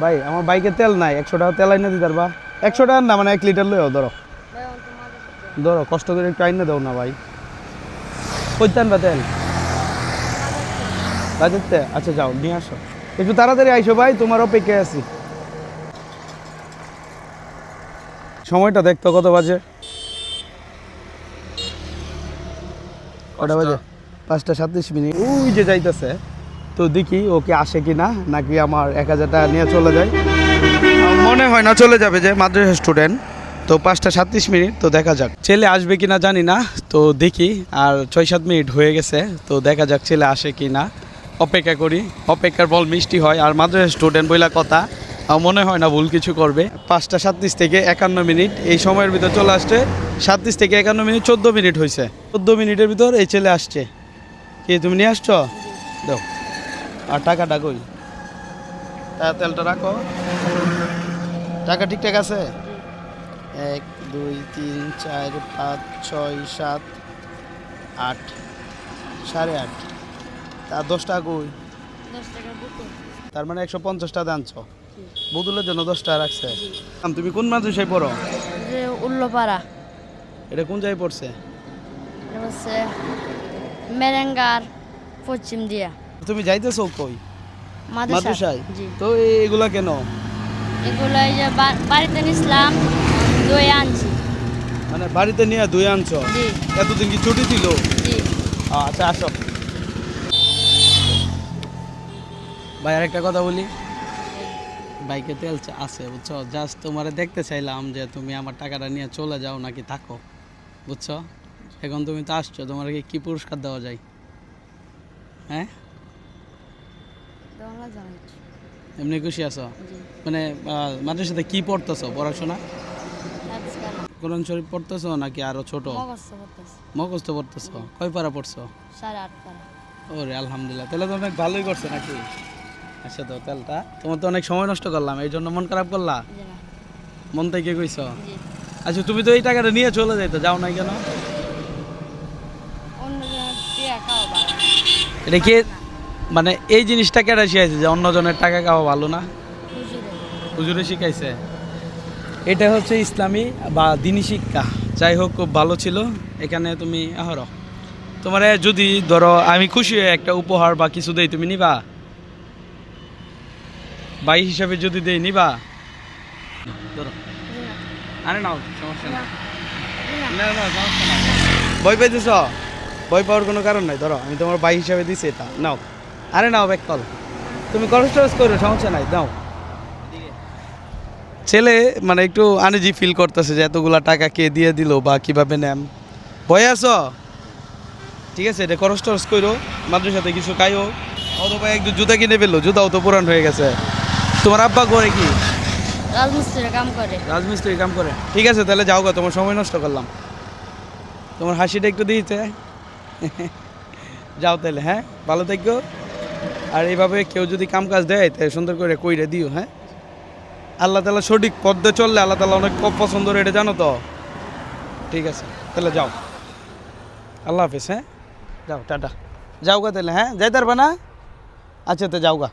ভাই আমার বাইকে তেল নাই। একশো টাকা তেল আইনা দিতে পারবা একশো টাকা না মানে এক লিটার লইও ধরো। ধরো কষ্ট করে একটু আইনা দাও না ভাই। কইতেন বা তেল? বাজেতে আচ্ছা যাও নিয়ে আসো। একটু তাড়াতাড়ি আইসো ভাই তোমার অপেক্ষায় আছি। সময়টা দেখতো কত বাজে? কটা বাজে? পাঁচটা সাতত্রিশ মিনিট। ওই যে যাইতেছে। তো দেখি ওকে আসে কি না নাকি আমার এক হাজার টাকা নিয়ে চলে যায়। মনে হয় না চলে যাবে যে মাদ্রাসা স্টুডেন্ট তো পাঁচটা সাতত্রিশ মিনিট, তো দেখা যাক। ছেলে আসবে কি না জানি না, তো দেখি। আর ছয় সাত মিনিট হয়ে গেছে, তো দেখা যাক ছেলে আসে কি না অপেক্ষা করি, অপেক্ষার বল মিষ্টি হয়। আর মাদ্রাসা স্টুডেন্ট বইলা কথা মনে হয় না ভুল কিছু করবে। পাঁচটা সাতত্রিশ থেকে একান্ন মিনিট, এই সময়ের ভিতর চলে আসছে। সাতত্রিশ থেকে একান্ন মিনিট, চোদ্দ মিনিট হয়েছে চোদ্দ মিনিটের ভিতর এই ছেলে আসছে। কি, তুমি নিয়ে আসছো? দাও। আর টাকাটা কই? তা তেলটা রাখো। টাকা ঠিকঠাক আছে? এক দুই তিন চার পাঁচ ছয় সাত আট সাড়ে আট। তা দশ টাকা কই? তার মানে একশো পঞ্চাশ টাকা আনছো বদলের জন্য দশ টাকা রাখছে। আম, তুমি কোন মাদ্রাসায় পড়ো? যে উল্লপাড়া। এটা কোন জায়গায় পড়ছে? মেরেঙ্গার পশ্চিম দিয়া। তুমি যাইতেছো কই? মাদ্রাসা মাদ্রাসায়? তো এগুলা কেন? এগুলো এই যে বাড়িতে নিছিলাম দই আনছি। মানে বাড়িতে নিয়ে দুই আনছো? জি। এতদিন কি ছুটি ছিল? জি। আচ্ছা আসো। ভাই আরেকটা কথা বলি। বাইকে তেল আছে বুঝছ? জাস্ট তোমারে দেখতে চাইলাম যে তুমি আমার টাকাটা নিয়ে চলে যাও নাকি থাকো বুঝছ? এখন তুমি তো আসছো তোমার কি পুরস্কার দেওয়া যায়? হ্যাঁ? এমনি খুশি আছো? মানে সাথে কি পড়তেছো? পড়াশোনা? কোরআন শরীফ পড়তেছো নাকি আরও ছোট? মগস্ত পড়তেছো। কয় পারা পড়ছো? ওরে আলহামদুলিল্লাহ তাহলে তো অনেক ভালোই করছে নাকি? আচ্ছা তো তেলটা। তোমার তো অনেক সময় নষ্ট করলাম এই জন্য মন খারাপ করলা? মন থেকে কইছ? আচ্ছা তুমি তো এই টাকাটা নিয়ে চলে যাইতো যাও নাই কেন? না। এটা কি মানে এই জিনিসটা কেটে শিখাইছে যে অন্যজনের টাকা খাওয়া ভালো না? হুজুরে শিখাইছে। এটা হচ্ছে ইসলামী বা দিনী শিক্ষা। যাই হোক, খুব ভালো ছিল। এখানে তুমি আহর। তোমার যদি ধরো, আমি খুশি হয়ে একটা উপহার বা কিছু দেই, তুমি নিবা? বাই হিসাবে যদি দেই, নিবা? ধরো। আরে নাও, সমস্যা না ভয় পাইতেছ? ভয় পাওয়ার কোনো কারণ নাই। ধরো, আমি তোমার ভাই হিসাবে দিছি এটা। নাও। আরে নাও ব্যাক কল তুমি খরচ টরচ করো সমস্যা নাই দাও ছেলে মানে একটু আনইজি ফিল করতেছে যে এতগুলা টাকা কে দিয়ে দিল বা কীভাবে নেম। ভয় আছো? ঠিক আছে এটা খরচ টরচ করো মাদ্রাসাতে কিছু খাইও। অথবা একটু জুতা কিনে ফেলল জুতাও তো পুরান হয়ে গেছে। তোমার আব্বা করে কি? রাজমিস্ত্রির কাম করে। রাজমিস্ত্রি কাম করে। ঠিক আছে তাহলে যাও গা তোমার সময় নষ্ট করলাম। তোমার হাসিটা একটু দিয়েছে যাও তাহলে হ্যাঁ? ভালো থাকো। আর এইভাবে কেউ যদি কাম কাজ দেয় তাই সুন্দর করে কইরে দিও হ্যাঁ? আল্লাহ তালা সঠিক পদ্মে চললে আল্লাহ তালা অনেক খুব পছন্দ এটা জানো তো? ঠিক আছে, তাহলে যাও। আল্লাহ হাফিজ হ্যাঁ? যাও, টাটা। যাওগা তাহলে হ্যাঁ? যাই পারবে না? আচ্ছা তো যাও গা।